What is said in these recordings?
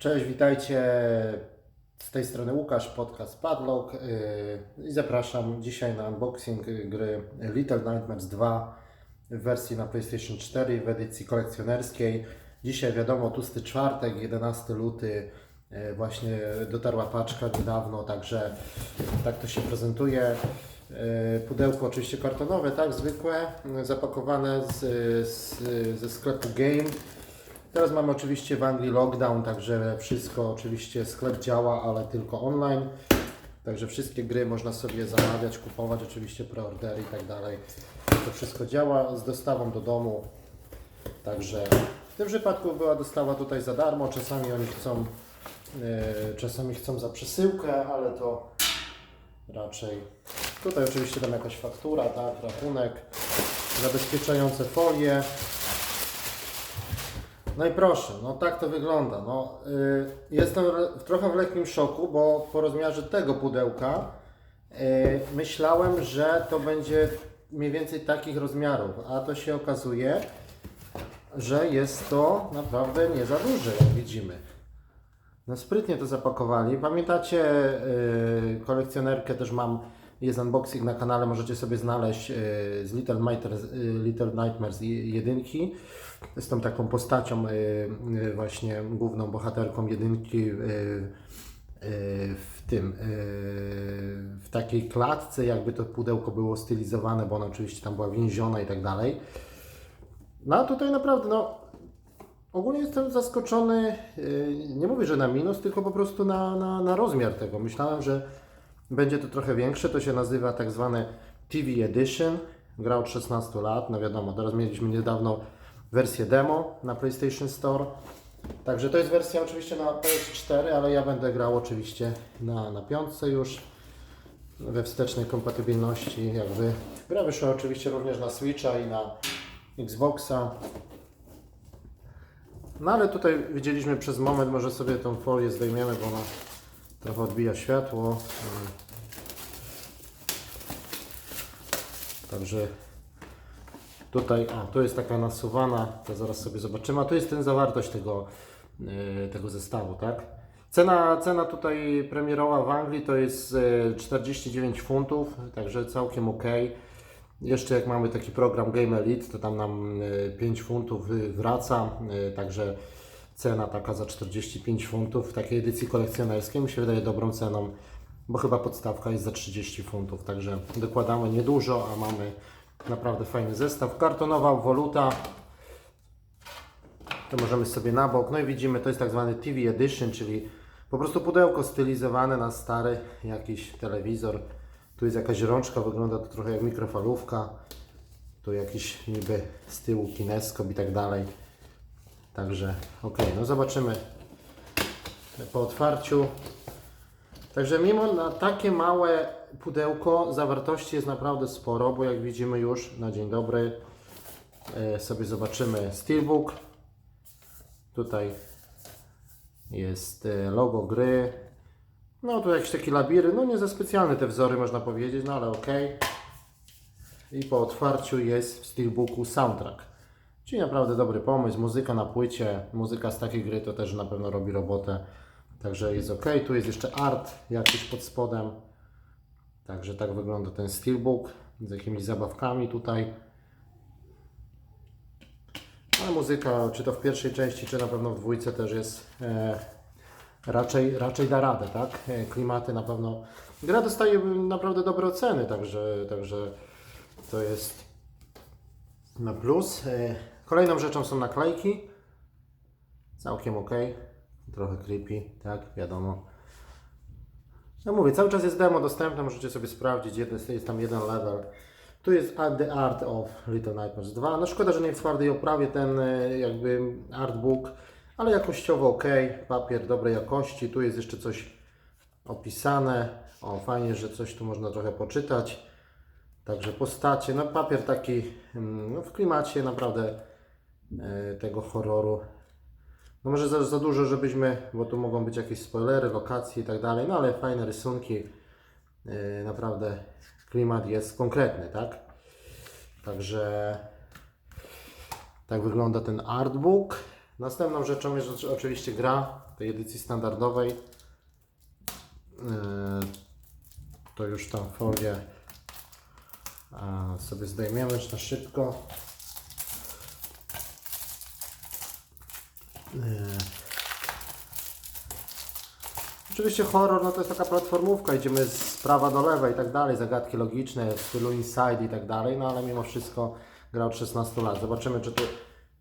Cześć, witajcie. Z tej strony Łukasz, podcast Padlock yy, i zapraszam dzisiaj na unboxing gry Little Nightmares 2 w wersji na PlayStation 4 w edycji kolekcjonerskiej. Dzisiaj wiadomo, tłusty czwartek, 11 luty, yy, właśnie dotarła paczka niedawno, także tak to się prezentuje. Yy, Pudełko oczywiście kartonowe, tak, zwykłe, zapakowane z, z, ze sklepu Game. Teraz mamy oczywiście w Anglii lockdown, także wszystko oczywiście sklep działa, ale tylko online. Także wszystkie gry można sobie zamawiać, kupować, oczywiście preordery i tak dalej. To wszystko działa z dostawą do domu. Także w tym przypadku była dostawa tutaj za darmo. Czasami oni chcą, yy, czasami chcą za przesyłkę, ale to raczej. Tutaj oczywiście tam jakaś faktura, tak, rachunek, zabezpieczające folie. No i proszę, no tak to wygląda. No, y, jestem re- trochę w lekkim szoku, bo po rozmiarze tego pudełka y, myślałem, że to będzie mniej więcej takich rozmiarów, a to się okazuje, że jest to naprawdę nie za duże, jak widzimy. No sprytnie to zapakowali. Pamiętacie, y, kolekcjonerkę też mam, jest unboxing na kanale, możecie sobie znaleźć y, z Little Nightmares, y, Little Nightmares jedynki. Z tą taką postacią, y, właśnie główną bohaterką jedynki w tym, w takiej klatce, jakby to pudełko było stylizowane, bo ona oczywiście tam była więziona i tak dalej. No a tutaj naprawdę, no, Ogólnie jestem zaskoczony, nie mówię, że na minus, tylko po prostu na, na, na rozmiar tego. Myślałem, że będzie to trochę większe. To się nazywa tak zwane TV Edition. Gra od 16 lat. No wiadomo, teraz mieliśmy niedawno wersję demo na PlayStation Store. Także to jest wersja oczywiście na PS4, ale ja będę grał oczywiście na, na piątce już we wstecznej kompatybilności. Jakby gra wyszła oczywiście również na Switcha i na Xboxa. No ale tutaj widzieliśmy przez moment, może sobie tą folię zdejmiemy, bo ona trochę odbija światło. Także tutaj, o, tu jest taka nasuwana, to zaraz sobie zobaczymy, a tu jest ten zawartość tego, yy, tego zestawu, tak? Cena, cena tutaj premierowa w Anglii to jest yy, 49 funtów, także całkiem ok. Jeszcze jak mamy taki program Game Elite, to tam nam y, 5 funtów y, wraca, także cena taka za 45 funtów w takiej edycji kolekcjonerskiej mi się wydaje dobrą ceną, bo chyba podstawka jest za 30 funtów, także dokładamy niedużo, a mamy naprawdę fajny zestaw. Kartonowa woluta, to możemy sobie na bok. No i widzimy, to jest tak zwany TV Edition, czyli po prostu pudełko stylizowane na stary jakiś telewizor. Tu jest jakaś rączka, wygląda to trochę jak mikrofalówka. Tu jakiś niby z tyłu kineskop i tak dalej. Także ok, no zobaczymy po otwarciu. Także mimo na takie małe pudełko zawartości jest naprawdę sporo, bo jak widzimy już na dzień dobry e, sobie zobaczymy Steelbook. Tutaj jest e, logo gry. No tu jakiś taki labirynt, no nie za specjalne te wzory można powiedzieć, no ale ok. I po otwarciu jest w Steelbooku soundtrack. Czyli naprawdę dobry pomysł, muzyka na płycie, muzyka z takiej gry to też na pewno robi robotę. Także jest ok. Tu jest jeszcze art jakiś pod spodem. Także tak wygląda ten Steelbook z jakimiś zabawkami tutaj. Ale muzyka, czy to w pierwszej części, czy na pewno w dwójce też jest e, raczej, raczej da radę, tak? E, Klimaty na pewno. Gra dostaje naprawdę dobre oceny, także, także to jest na plus. E, Kolejną rzeczą są naklejki. Całkiem ok. Trochę creepy, tak, wiadomo. No mówię, cały czas jest demo dostępne, możecie sobie sprawdzić, jest tam jeden level. Tu jest The Art of Little Nightmares 2. No szkoda, że nie w twardej oprawie ten e, jakby artbook, ale jakościowo ok, papier dobrej jakości. Tu jest jeszcze coś opisane. O, fajnie, że coś tu można trochę poczytać. Także postacie, no papier taki mm, no, w klimacie naprawdę tego horroru. No może za, za dużo, żebyśmy, bo tu mogą być jakieś spoilery, lokacje i tak dalej, no ale fajne rysunki. E, naprawdę klimat jest konkretny, tak? Także tak wygląda ten artbook. Następną rzeczą jest oczy- oczywiście gra tej edycji standardowej. Yy, To już tam folię sobie zdejmiemy na szybko. Oczywiście horror no to jest taka platformówka, idziemy z prawa do lewa i tak dalej, zagadki logiczne w stylu Inside i tak dalej, no ale mimo wszystko gra od 16 lat. Zobaczymy czy tu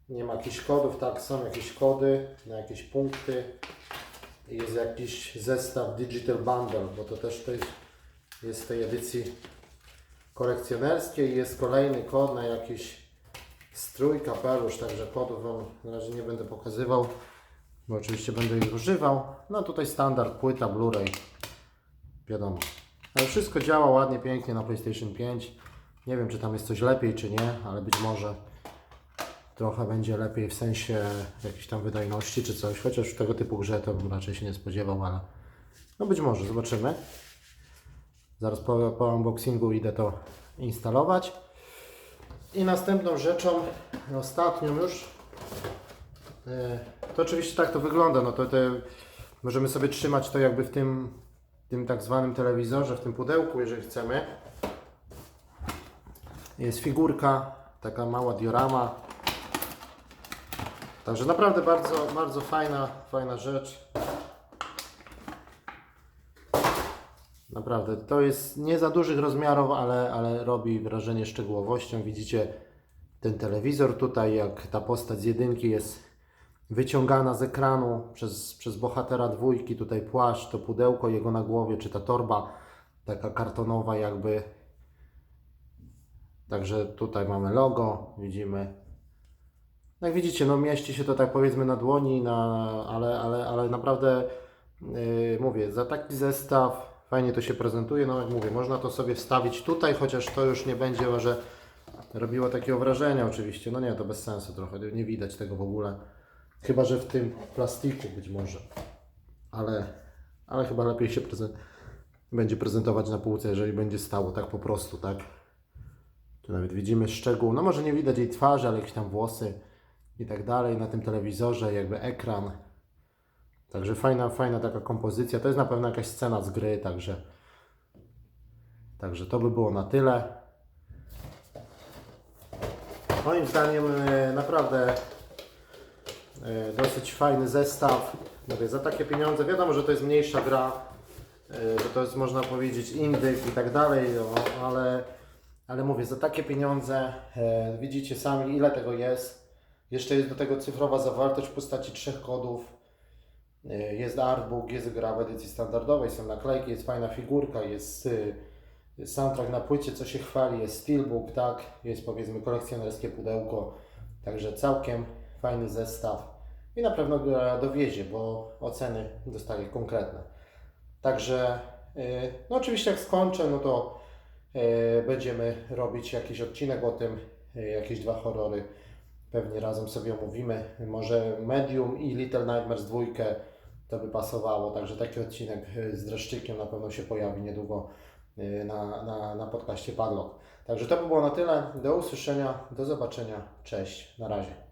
nie ma jakichś kodów, tak, są jakieś kody na jakieś punkty. Jest jakiś zestaw Digital Bundle, bo to też to jest, jest w tej edycji kolekcjonerskiej. Jest kolejny kod na jakiś strój, kapelusz, także kodów Wam na razie nie będę pokazywał, bo oczywiście będę ich używał. No tutaj standard, płyta, Blu-ray, wiadomo. Ale wszystko działa ładnie, pięknie na PlayStation 5. Nie wiem, czy tam jest coś lepiej, czy nie, ale być może trochę będzie lepiej w sensie jakiejś tam wydajności czy coś, chociaż w tego typu grze to bym raczej się nie spodziewał, ale no być może, zobaczymy. Zaraz po, po unboxingu idę to instalować. I następną rzeczą, ostatnią już, e, to oczywiście tak to wygląda, no to możemy sobie trzymać to jakby w tym, tym tak zwanym telewizorze, w tym pudełku, jeżeli chcemy. Jest figurka, taka mała diorama, Także naprawdę bardzo, bardzo fajna, fajna rzecz. Naprawdę, to jest nie za dużych rozmiarów, ale, ale robi wrażenie szczegółowością. Widzicie ten telewizor tutaj, jak ta postać z jedynki jest wyciągana z ekranu przez, przez bohatera dwójki. Tutaj płaszcz, to pudełko jego na głowie, czy ta torba taka kartonowa jakby. Także tutaj mamy logo, widzimy jak widzicie, no mieści się to tak powiedzmy na dłoni, na, ale, ale, ale naprawdę yy, mówię, za taki zestaw fajnie to się prezentuje. No jak mówię, można to sobie wstawić tutaj, chociaż to już nie będzie może robiło takiego wrażenia oczywiście. No nie, to bez sensu trochę, nie widać tego w ogóle. Chyba, że w tym plastiku być może. Ale, ale chyba lepiej się prezent, będzie prezentować na półce, jeżeli będzie stało tak po prostu, tak? Tu nawet widzimy szczegół, no może nie widać jej twarzy, ale jakieś tam włosy i tak dalej na tym telewizorze, jakby ekran. Także fajna, fajna taka kompozycja. To jest na pewno jakaś scena z gry, także Także to by było na tyle. Moim zdaniem e, naprawdę e, dosyć fajny zestaw. Mówię, za takie pieniądze, wiadomo, że to jest mniejsza gra, e, że to jest można powiedzieć indyk i tak dalej, no, ale, ale mówię, za takie pieniądze widzicie sami ile tego jest. Jeszcze jest do tego cyfrowa zawartość w postaci trzech kodów. E, Jest artbook, jest gra w edycji standardowej, są naklejki, jest fajna figurka, jest y, soundtrack na płycie, co się chwali, jest steelbook, tak, jest powiedzmy kolekcjonerskie pudełko, także całkiem fajny zestaw. I na pewno gra dowiezie, bo oceny dostaje konkretne. Także, y, no oczywiście jak skończę, no to y, będziemy robić jakiś odcinek o tym, jakieś dwa horrory pewnie razem sobie omówimy. Może Medium i Little Nightmares dwójkę to by pasowało, także taki odcinek y, z dreszczykiem na pewno się pojawi niedługo y, na, na, na podcaście Padlock. Także to by było na tyle. Do usłyszenia, do zobaczenia. Cześć, na razie.